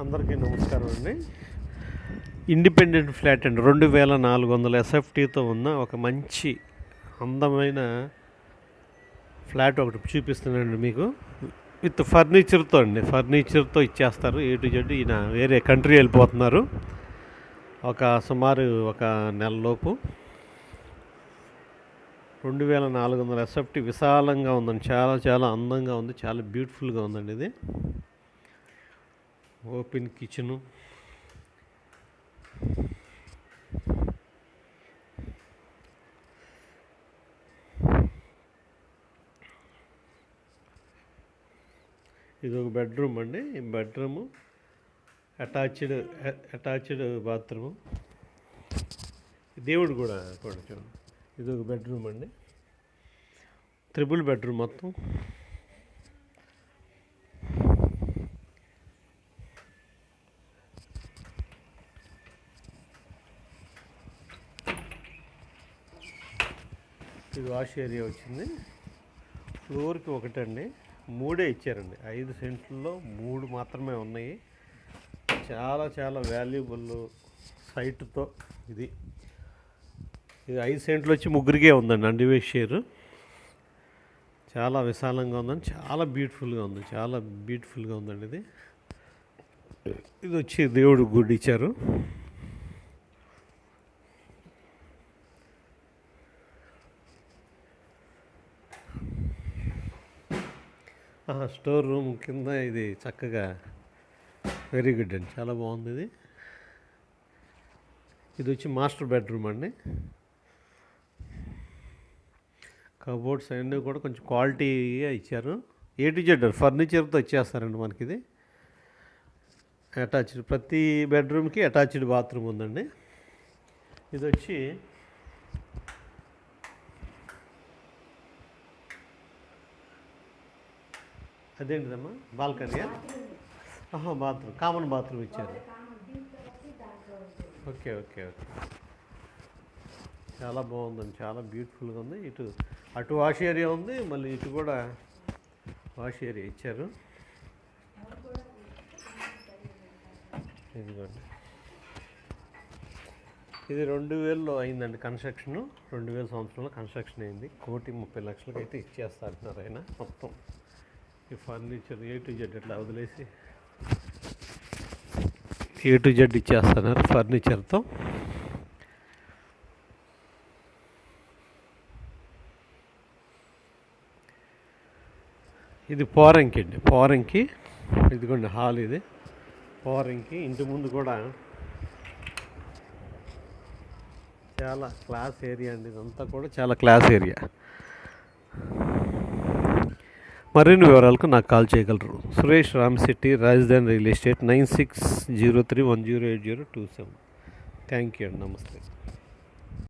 అందరికీ నమస్కారం అండి. ఇండిపెండెంట్ ఫ్లాట్ అండి. రెండు వేల నాలుగు వందల ఎస్ఎఫ్టీతో ఉన్న ఒక మంచి అందమైన ఫ్లాట్ ఒకటి చూపిస్తున్నానండి మీకు. విత్ ఫర్నిచర్తో అండి. ఫర్నిచర్తో ఇచ్చేస్తారు. ఏ టు జెడ్ ఈయన వేరే కంట్రీ వెళ్ళిపోతున్నారు. ఒక సుమారు ఒక నెలలోపు. రెండు వేల నాలుగు వందల ఎస్ఎఫ్టీ విశాలంగా ఉందండి. చాలా చాలా అందంగా ఉంది. చాలా బ్యూటిఫుల్గా ఉందండి ఇది. Open kitchen. ఇది ఒక బెడ్రూమ్ అండి. ఈ బెడ్రూము అటాచ్డ్ అటాచ్డ్ బాత్రూము. దేవుడు కూడా కూడా చూడండి ఇది ఒక బెడ్రూమ్ అండి. త్రిబుల్ బెడ్రూమ్ మొత్తం. ఇది వాష్ ఏరియా వచ్చింది. ఫ్లోర్కి ఒకటండి. మూడే ఇచ్చారండి. ఐదు సెంట్లలో మూడు మాత్రమే ఉన్నాయి. చాలా చాలా వాల్యుబుల్ సైట్తో ఇది. ఇది ఐదు సెంట్లు వచ్చి ముగ్గురికే ఉందండి అండివే షేర్. చాలా విశాలంగా ఉందండి. చాలా బ్యూటిఫుల్గా ఉంది. చాలా బ్యూటిఫుల్గా ఉందండి ఇది. ఇది వచ్చి దేవుడు గుడి ఇచ్చారు స్టోర్ రూమ్ కింద ఇది చక్కగా వెరీ గుడ్ అండి చాలా బాగుంది ఇది. ఇది వచ్చి మాస్టర్ బెడ్రూమ్ అండి. కబోర్డ్స్ అన్నీ కూడా కొంచెం క్వాలిటీగా ఇచ్చారు. ఏ జెడ్ ఫర్నిచర్తో ఇచ్చేస్తారండి మనకి ఇది అటాచ్డ్ ప్రతి బెడ్రూమ్కి అటాచ్డ్ బాత్రూమ్ ఉందండి. ఇది వచ్చి అదేంటిదమ్మా? బాల్కనీయా? ఆహా బాత్రూమ్. కామన్ బాత్రూమ్ ఇచ్చారు. Okay okay okay. చాలా బాగుందండి. చాలా బ్యూటిఫుల్గా ఉంది. ఇటు అటు వాష్ ఏరియా ఉంది. మళ్ళీ ఇటు కూడా వాష్ ఏరియా ఇచ్చారు. ఇదిగోండి. ఇది రెండు వేలలో అయిందండి కన్స్ట్రక్షన్. రెండు వేల సంవత్సరంలో కన్స్ట్రక్షన్ అయింది. కోటి ముప్పై లక్షలకి అయితే ఇచ్చేస్తారంటున్నారు ఆయన మొత్తం. ఈ ఫర్నిచర్ ఏ టు జెడ్ ఇట్లా వదిలేసి ఏ టు జెడ్ ఇచ్చేస్తున్నారు ఫర్నిచర్తో. ఇది పోరంకి అండి పోరంకి ఇదిగోండి హాల్ ఇది. పోరంకి ఇంటి ముందు కూడా చాలా క్లాస్ ఏరియా అండి. ఇదంతా కూడా చాలా క్లాస్ ఏరియా మరిన్ని వివరాలకు నాకు కాల్ చేయగలరు. Suresh Ram Shetty Rajadhani real estate nine six zero three one zero eight zero two seven. Thank you అండి. నమస్తే.